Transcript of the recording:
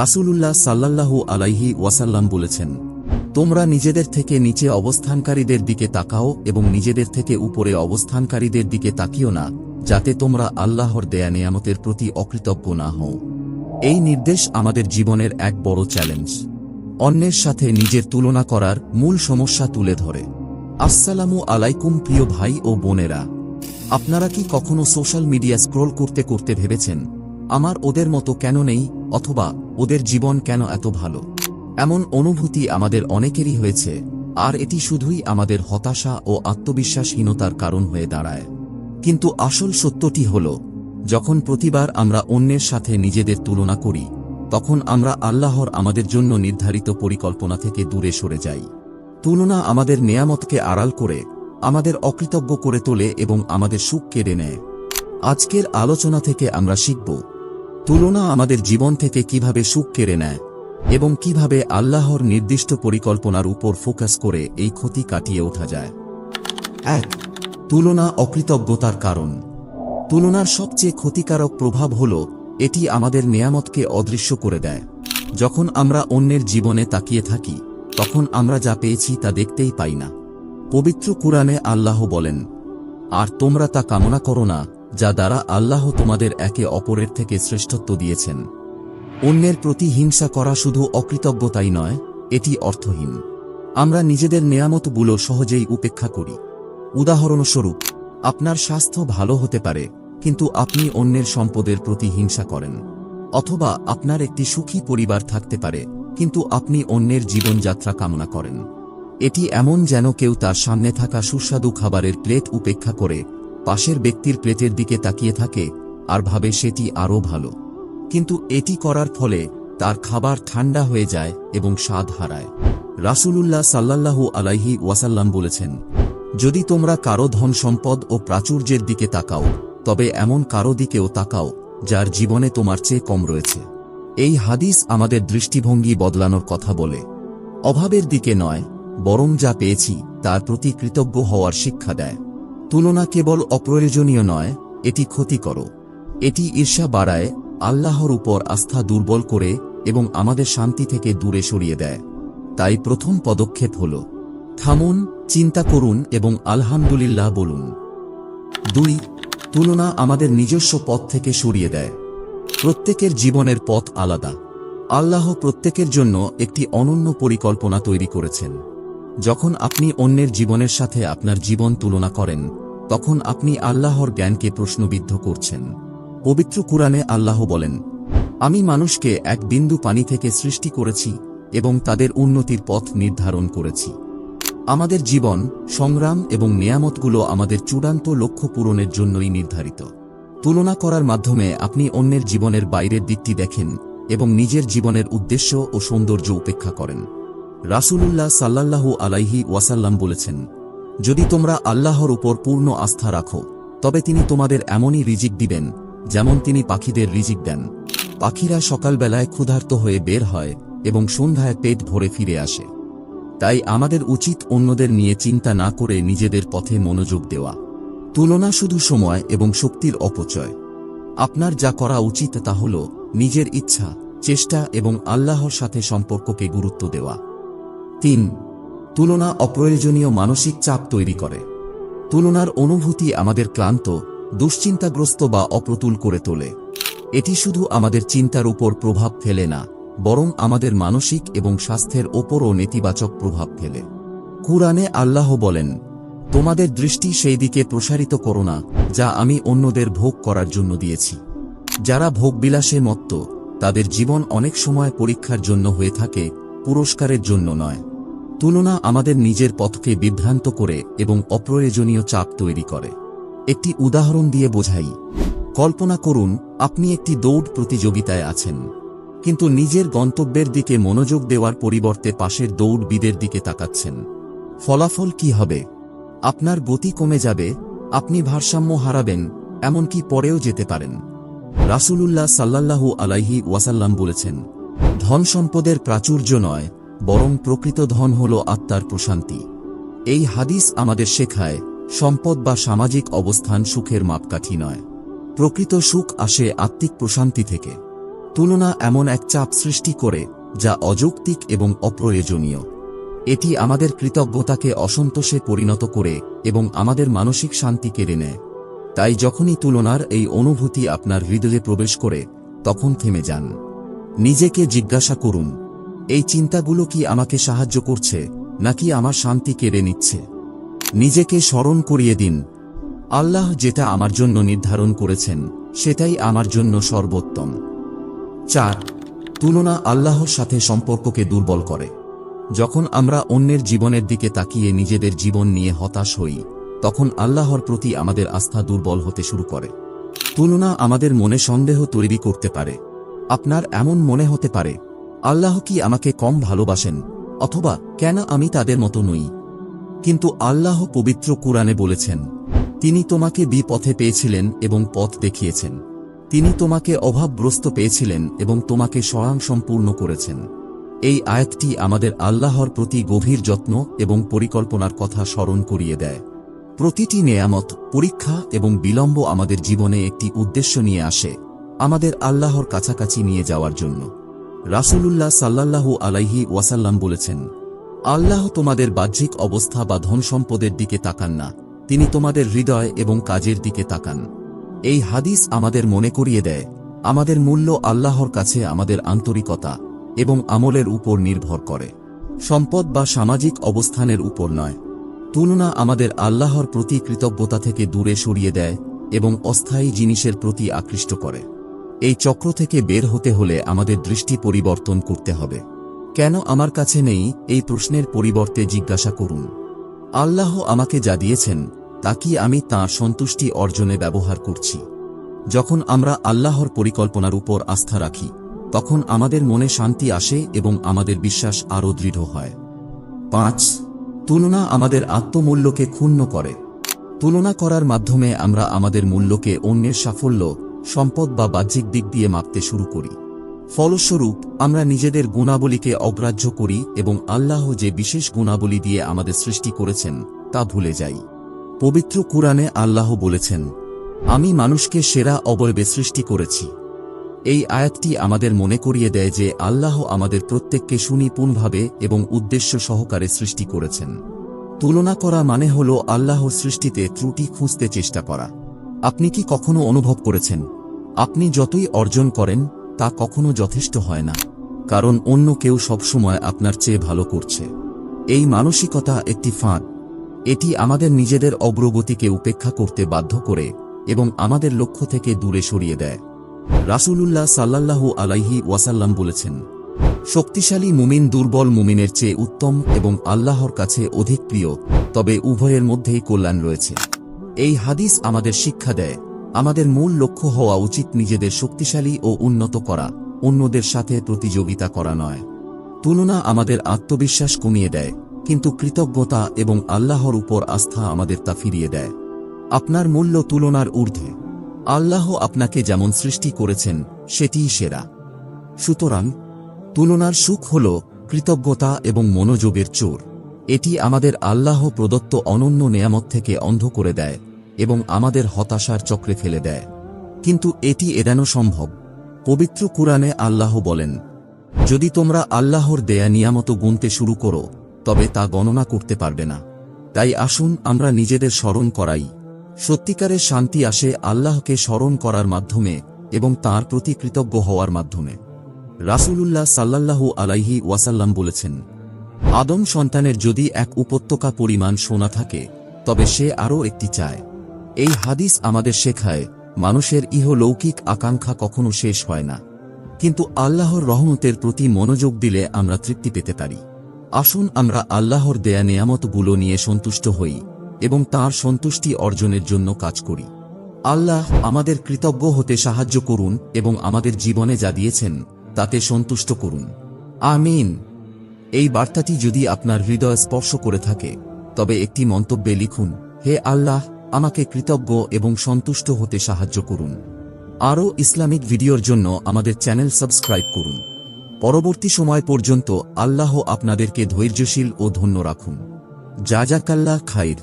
রাসূলুল্লাহ সাল্লাল্লাহু আলাইহি ওয়াসাল্লাম বলেছেন, তোমরা নিজেদের থেকে নিচে অবস্থানকারীদের দিকে তাকাও এবং নিজেদের থেকে উপরে অবস্থানকারীদের দিকে তাকিও না, যাতে তোমরা আল্লাহর দেয়া নেয়ামতের প্রতি অকৃতজ্ঞ না হও। এই নির্দেশ আমাদের জীবনের এক বড় চ্যালেঞ্জ। অন্যের সাথে নিজের তুলনা করার মূল সমস্যা তুলে ধরে। আসসালামু আলাইকুম প্রিয় ভাই ও বোনেরা, আপনারা কি কখনো সোশ্যাল মিডিয়া স্ক্রোল করতে করতে ভেবেছেন আমার ওদের মতো কেন নেই, অথবা ওদের জীবন কেন এত ভালো? এমন অনুভূতি আমাদের অনেকেরই হয়েছে, আর এটি শুধুই আমাদের হতাশা ও আত্মবিশ্বাসহীনতার কারণ হয়ে দাঁড়ায়। কিন্তু আসল সত্যটি হল, যখন প্রতিবার আমরা অন্যের সাথে নিজেদের তুলনা করি, তখন আমরা আল্লাহর আমাদের জন্য নির্ধারিত পরিকল্পনা থেকে দূরে সরে যাই। তুলনা আমাদের নেয়ামতকে আড়াল করে, আমাদের অকৃতজ্ঞ করে তোলে এবং আমাদের সুখ কেড়ে নেয়। আজকের আলোচনা থেকে আমরা শিখব তুলনা আমাদের জীবন থেকে কীভাবে সুখ কেড়ে নেয় এবং কীভাবে আল্লাহর নির্দিষ্ট পরিকল্পনার উপর ফোকাস করে এই ক্ষতি কাটিয়ে ওঠা যায়। এক, তুলনা অকৃতজ্ঞতার কারণ। তুলনার সবচেয়ে ক্ষতিকারক প্রভাব হল, এটি আমাদের নেয়ামতকে অদৃশ্য করে দেয়। যখন আমরা অন্যের জীবনে তাকিয়ে থাকি, তখন আমরা যা পেয়েছি তা দেখতেই পাই না। পবিত্র কুরআনে আল্লাহ বলেন, আর তোমরা তা কামনা করো না যা দ্বারা আল্লাহ তোমাদের একে অপরের থেকে শ্রেষ্ঠত্ব দিয়েছেন। অন্যের প্রতি হিংসা করা শুধু অকৃতজ্ঞতাই নয়, এটি অর্থহীন। আমরা নিজেদের নেয়ামতগুলো সহজেই উপেক্ষা করি। উদাহরণস্বরূপ, আপনার স্বাস্থ্য ভালো হতে পারে, কিন্তু আপনি অন্যের সম্পদের প্রতি হিংসা করেন। অথবা আপনার একটি সুখী পরিবার থাকতে পারে, কিন্তু আপনি অন্যের জীবনযাত্রা কামনা করেন। এটি এমন যেন কেউ তার সামনে থাকা সুস্বাদু খাবারের প্লেট উপেক্ষা করে পাশের ব্যক্তির প্লেটের দিকে তাকিয়ে থাকে আর ভাবে সেটি আরও ভালো। কিন্তু এটি করার ফলে তার খাবার ঠান্ডা হয়ে যায় এবং স্বাদ হারায়। রাসূলুল্লাহ সাল্লাল্লাহু আলাইহি ওয়াসাল্লাম বলেছেন, যদি তোমরা কারও ধন সম্পদ ও প্রাচুর্যের দিকে তাকাও, তবে এমন কারও দিকেও তাকাও যার জীবনে তোমার চেয়ে কম রয়েছে। এই হাদিস আমাদের দৃষ্টিভঙ্গি বদলানোর কথা বলে। অভাবের দিকে নয়, বরং যা পেয়েছি তার প্রতি কৃতজ্ঞ হওয়ার শিক্ষা দেয়। তুলনা কেবল অপ্রয়োজনীয় নয়, এটি ক্ষতিকর এটি ঈর্ষা বাড়ায়, আল্লাহর উপর আস্থা দুর্বল করে এবং আমাদের শান্তি থেকে দূরে সরিয়ে দেয়। তাই প্রথম পদক্ষেপ হল, থামুন, চিন্তা করুন এবং আলহামদুলিল্লাহ বলুন। দুই, তুলনা আমাদের নিজস্ব পথ থেকে সরিয়ে দেয়। প্রত্যেকের জীবনের পথ আলাদা। আল্লাহ প্রত্যেকের জন্য একটি অনন্য পরিকল্পনা তৈরি করেছেন। যখন আপনি অন্যের জীবনের সাথে আপনার জীবন তুলনা করেন, তখন আপনি আল্লাহর জ্ঞানকে প্রশ্নবিদ্ধ করছেন। পবিত্র কুরআনে আল্লাহ বলেন, আমি মানুষকে এক বিন্দু পানি থেকে সৃষ্টি করেছি এবং তাদের উন্নতির পথ নির্ধারণ করেছি। আমাদের জীবন, সংগ্রাম এবং নেয়ামতগুলো আমাদের চূড়ান্ত লক্ষ্য পূরণের জন্যই নির্ধারিত। তুলনা করার মাধ্যমে আপনি অন্যের জীবনের বাইরের দিকটি দেখেন এবং নিজের জীবনের উদ্দেশ্য ও সৌন্দর্য উপেক্ষা করেন। রাসূলুল্লাহ সাল্লাল্লাহু আলাইহি ওয়াসাল্লাম বলেছেন, যদি তোমরা আল্লাহর উপর পূর্ণ আস্থা রাখো, তবে তিনি তোমাদের এমনই রিজিক দিবেন, যেমন তিনি পাখিদের রিজিক দেন। পাখিরা সকালবেলায় ক্ষুধার্ত হয়ে বের হয় এবং সন্ধ্যায় পেট ভরে ফিরে আসে। তাই আমাদের উচিত অন্যদের নিয়ে চিন্তা না করে নিজেদের পথে মনোযোগ দেওয়া। তুলনা শুধু সময় এবং শক্তির অপচয়। আপনার যা করা উচিত তা হল নিজের ইচ্ছা, চেষ্টা এবং আল্লাহর সাথে সম্পর্ককে গুরুত্ব দেওয়া। তিন, তুলনা অপ্রয়োজনীয় মানসিক চাপ তৈরি করে। তুলনার অনুভূতি আমাদের ক্লান্ত, দুশ্চিন্তাগ্রস্ত বা অপ্রতুল করে তোলে। এটি শুধু আমাদের চিন্তার উপর প্রভাব ফেলে না, বরং আমাদের মানসিক এবং স্বাস্থ্যের ওপরও নেতিবাচক প্রভাব ফেলে। কুরআনে আল্লাহ বলেন, তোমাদের দৃষ্টি সেই দিকে প্রসারিত করো না, যা আমি অন্যদের ভোগ করার জন্য দিয়েছি। যারা ভোগবিলাসে মত্ত, তাদের জীবন অনেক সময় পরীক্ষার জন্য হয়ে থাকে পুরস্কারের জন্য নয়। তুলনা আমাদের নিজের পথকে বিভ্রান্ত করে এবং অপ্রয়োজনীয় চাপ তৈরি করে। একটি উদাহরণ দিয়ে বোঝাই। কল্পনা করুন, আপনি একটি দৌড় প্রতিযোগিতায় আছেন। কিন্তু নিজের গন্তব্যের দিকে মনোযোগ দেওয়ার পরিবর্তে পাশের দৌড়বিদের দিকে তাকাচ্ছেন। ফলাফল কি হবে? আপনার গতি কমে যাবে, আপনি ভারসাম্য হারাবেন, এমনকি পরেও যেতে পারেন। রাসূলুল্লাহ সাল্লাল্লাহু আলাইহি ওয়াসাল্লাম বলেছেন ধন সম্পদের প্রাচুর্য নয়, বরং প্রকৃত ধন হল আত্মার প্রশান্তি। এই হাদিস আমাদের শেখায়, সম্পদ বা সামাজিক অবস্থান সুখের মাপকাঠি নয়। প্রকৃত সুখ আসে আত্মিক প্রশান্তি থেকে। তুলনা এমন এক চাপ সৃষ্টি করে, যা অযৌক্তিক এবং অপ্রয়োজনীয়। এটি আমাদের কৃতজ্ঞতাকে অসন্তোষে পরিণত করে এবং আমাদের মানসিক শান্তি কেড়ে নেয়। তাই যখনই তুলনার এই অনুভূতি আপনার হৃদয়ে প্রবেশ করে, তখন থেমে যান। নিজেকে জিজ্ঞাসা করুন, এই চিন্তাগুলো কি আমাকে সাহায্য করছে, নাকি আমার শান্তি কেড়ে নিচ্ছে? নিজেকে স্মরণ করিয়ে দিন। আল্লাহ যেটা আমার জন্য নির্ধারণ করেছেন, সেটাই আমার জন্য সর্বোত্তম। চার, তুলনা আল্লাহর সাথে সম্পর্ককে দুর্বল করে। যখন আমরা অন্যের জীবনের দিকে তাকিয়ে নিজেদের জীবন নিয়ে হতাশ হই, তখন আল্লাহর প্রতি আমাদের আস্থা দুর্বল হতে শুরু করে। তুলনা আমাদের মনে সন্দেহ তৈরি করতে পারে। আপনার এমন মনে হতে পারে, আল্লাহ কি আমাকে কম ভালোবাসেন, অথবা কেন আমি তাদের মতো নই? কিন্তু আল্লাহ পবিত্র কুরআনে বলেছেন, তিনি তোমাকে বিপথে পেয়েছিলেন এবং পথ দেখিয়েছেন। তিনি তোমাকে অভাবগ্রস্ত পেয়েছিলেন এবং তোমাকে স্বয়ংসম্পূর্ণ করেছেন। এই আয়াতটি আমাদের আল্লাহর প্রতি গভীর যত্ন এবং পরিকল্পনার কথা স্মরণ করিয়ে দেয়। প্রতিটি নেয়ামত, পরীক্ষা এবং বিলম্ব আমাদের জীবনে একটি উদ্দেশ্য নিয়ে আসে। আমাদের আল্লাহর কাছাকাছি নিয়ে যাওয়ার জন্য। রাসূলুল্লাহ সাল্লাল্লাহু আলাইহি ওয়াসাল্লাম বলেছেন, আল্লাহ তোমাদের বাহ্যিক অবস্থা বা ধন সম্পদের দিকে তাকান না, তিনি তোমাদের হৃদয় এবং কাজের দিকে তাকান। এই হাদিস আমাদের মনে করিয়ে দেয়, আমাদের মূল্য আল্লাহর কাছে আমাদের আন্তরিকতা এবং আমলের উপর নির্ভর করে। সম্পদ বা সামাজিক অবস্থানের উপর নয়। তুলনা আমাদের আল্লাহর প্রতি কৃতজ্ঞতা থেকে দূরে সরিয়ে দেয় এবং অস্থায়ী জিনিসের প্রতি আকৃষ্ট করে। এই চক্র থেকে বের হতে হলে আমাদের দৃষ্টি পরিবর্তন করতে হবে। কেন আমার কাছে নেই এই প্রশ্নের পরিবর্তে জিজ্ঞাসা করুন। আল্লাহ আমাকে যা দিয়েছেন, তা কি আমি তাঁর সন্তুষ্টি অর্জনে ব্যবহার করছি। যখন আমরা আল্লাহর পরিকল্পনার উপর আস্থা রাখি, তখন আমাদের মনে শান্তি আসে এবং আমাদের বিশ্বাস আরও দৃঢ় হয়। পাঁচ, তুলনা আমাদের আত্মমূল্যকে ক্ষুণ্ণ করে। তুলনা করার মাধ্যমে আমরা আমাদের মূল্যকে অন্যের সাফল্য সম্পদ বা বাহ্যিক দিক দিয়ে মাপতে শুরু করি। ফলস্বরূপ, আমরা নিজেদের গুণাবলীকে অগ্রাহ্য করি এবং আল্লাহ যে বিশেষ গুণাবলী দিয়ে আমাদের সৃষ্টি করেছেন, তা ভুলে যাই। পবিত্র কুরআনে আল্লাহ বলেছেন, আমি মানুষকে সেরা অবয়বে সৃষ্টি করেছি। এই আয়াতটি আমাদের মনে করিয়ে দেয় যে আল্লাহ আমাদের প্রত্যেককে সুনিপুণভাবে এবং উদ্দেশ্য সহকারে সৃষ্টি করেছেন। তুলনা করা মানে হল আল্লাহ সৃষ্টিতে ত্রুটি খুঁজতে চেষ্টা করা। আপনি কি কখনো অনুভব করেছেন? আপনি যতই অর্জন করেন, তা কখনো যথেষ্ট হয় না। কারণ অন্য কেউ সবসময় আপনার চেয়ে ভালো করছে। এই মানসিকতা একটি ফাঁদ। এটি আমাদের নিজেদের অগ্রগতিকে উপেক্ষা করতে বাধ্য করে এবং আমাদের লক্ষ্য থেকে দূরে সরিয়ে দেয়। রাসূলুল্লাহ সাল্লাল্লাহু আলাইহি ওয়াসাল্লাম বলেছেন, শক্তিশালী মুমিন দুর্বল মুমিনের চেয়ে উত্তম এবং আল্লাহর কাছে অধিক প্রিয়, তবে উভয়ের মধ্যেই কল্যাণ রয়েছে। এই হাদিস আমাদের শিক্ষা দেয়। আমাদের মূল লক্ষ্য হওয়া উচিত নিজেদের শক্তিশালী ও উন্নত করা, অন্যদের সাথে প্রতিযোগিতা করা নয়। তুলনা আমাদের আত্মবিশ্বাস কমিয়ে দেয়, কিন্তু কৃতজ্ঞতা এবং আল্লাহর উপর আস্থা আমাদের তা ফিরিয়ে দেয়। আপনার মূল্য তুলনার ঊর্ধ্বে। আল্লাহ আপনাকে যেমন সৃষ্টি করেছেন, সেটিই সেরা। সুতরাং, তুলনার সুখ হল কৃতজ্ঞতা এবং মনোযোগের চোর। এটি আমাদের আল্লাহ প্রদত্ত অনন্য নেয়ামত থেকে অন্ধ করে দেয়। এবং আমাদের হতাশার চক্রে ফেলে দেয়। কিন্তু এটি এড়ানো সম্ভব। পবিত্র কুরআনে আল্লাহ বলেন, যদি তোমরা আল্লাহর দেয়া নিয়ামত গুনতে শুরু করো, তবে তা গণনা করতে পারবে না। তাই আসুন আমরা নিজেদের স্মরণ করাই। সত্যিকারের শান্তি আসে আল্লাহকে স্মরণ করার মাধ্যমে এবং তার প্রতি কৃতজ্ঞ হওয়ার মাধ্যমে। রাসূলুল্লাহ সাল্লাল্লাহু আলাইহি ওয়াসাল্লাম বলেছেন, আদম সন্তানের যদি এক উপত্যকা পরিমাণ সোনা থাকে, তবে সে আরও একটি চায়। এই হাদিস আমাদের শেখায়, মানুষের ইহলৌকিক আকাঙ্ক্ষা কখনো শেষ হয় না। কিন্তু আল্লাহর রহমতের প্রতি মনোযোগ দিলে আমরা তৃপ্তি পেতে পারি। আসুন আমরা আল্লাহর দেয়া নেয়ামতগুলো নিয়ে সন্তুষ্ট হই এবং তার সন্তুষ্টি অর্জনের জন্য কাজ করি। আল্লাহ আমাদের কৃতজ্ঞ হতে সাহায্য করুন এবং আমাদের জীবনে যা দিয়েছেন, তাতে সন্তুষ্ট করুন। আমিন। এই বার্তাটি যদি আপনার হৃদয় স্পর্শ করে থাকে, তবে একটি মন্তব্যে লিখুন, হে আল্লাহ আমাকে কৃতজ্ঞ এবং সন্তুষ্ট হতে সাহায্য করুন। আরও ইসলামিক ভিডিওর জন্য আমাদের চ্যানেল সাবস্ক্রাইব করুন। পরবর্তী সময় পর্যন্ত আল্লাহ আপনাদেরকে ধৈর্যশীল ও ধন্য রাখুন। যা যাকাল্লাহ খাইর।